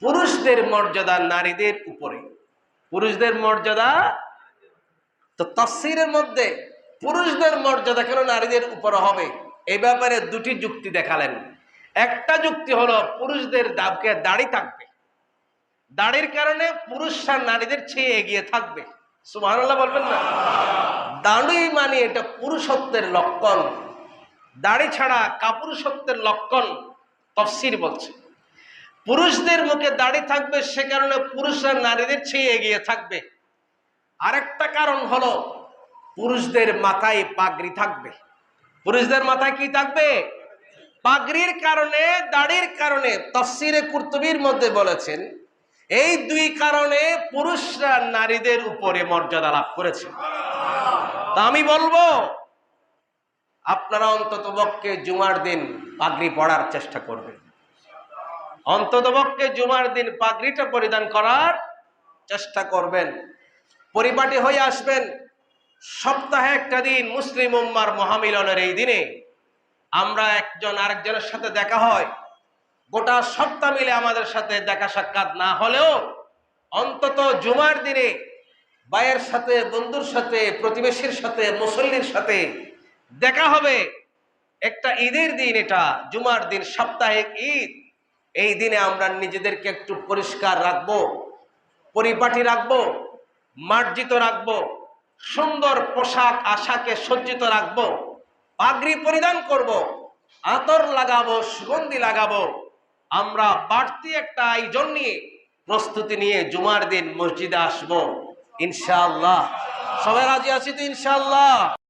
পুরুষদের মর্যাদা নারীদের উপরে। পুরুষদের মর্যাদা, তো তাফসীরের মধ্যে পুরুষদের মর্যাদা কেন নারীদের উপরে হবে? এই ব্যাপারে দুটি যুক্তি দেখালেন। একটা যুক্তি হলো, পুরুষদের দাবকে দাড়ি থাকবে। দাড়ির কারণে পুরুষরা নারীদের চেয়ে এগিয়ে থাকবে। সুবহানাল্লাহ বলবেন না? দাড়ি মানে এটা পুরুষত্বের লক্ষণ। দাড়ি ছাড়া কাপুরুষত্বের লক্ষণ তফসির বলছে। পুরুষদের মুখে দাড়ি থাকবে, সে কারণে পুরুষরা নারীদের চেয়ে এগিয়ে থাকবে। আরেকটা কারণ হলো, পুরুষদের মাথায় পাগড়ি থাকবে। পুরুষদের মাথায় কি থাকবে? পাগড়ির কারণে, দাড়ির কারণে। তফসিরে কুর্তুবির মধ্যে বলেছেন, এই দুই কারণে পুরুষরা নারীদের উপরে মর্যাদা লাভ করেছে। তা আমি বলব আপনারা অন্তত পক্ষে জুমার দিন পাগড়ি পড়ার চেষ্টা করবেন। অন্তত পক্ষে জুমার দিন পাগড়িটা পরিধান করার চেষ্টা করবেন। পরিপাটি হয়ে আসবেন। সপ্তাহে একটা দিন মুসলিম উম্মার মহামিলনের এই দিনে আমরা একজন আরেকজনের সাথে দেখা হয়। গোটা সপ্তাহ মিলে আমাদের সাথে দেখা সাক্ষাৎ না হলেও অন্তত জুমার দিনে ভাইয়ের সাথে, বন্ধুর সাথে, প্রতিবেশীর সাথে, মুসল্লির সাথে দেখা হবে। একটা ঈদের দিন এটা, জুমার দিন, সাপ্তাহিক ঈদ। এই দিনে আমরা নিজেদেরকে একটু পরিষ্কার রাখব, পরিপাটি রাখব, মার্জিত রাখব, সুন্দর পোশাক আশাকে সজ্জিত রাখব, পাগড়ি পরিধান করব, আতর লাগাবো, সুগন্ধি লাগাবো। আমরা বাড়তি একটা আয়োজন নিয়ে প্রস্তুতি নিয়ে জুমার দিন মসজিদে আসব, ইনশাআল্লাহ। সবাই রাজি আছি তো, ইনশাআল্লাহ?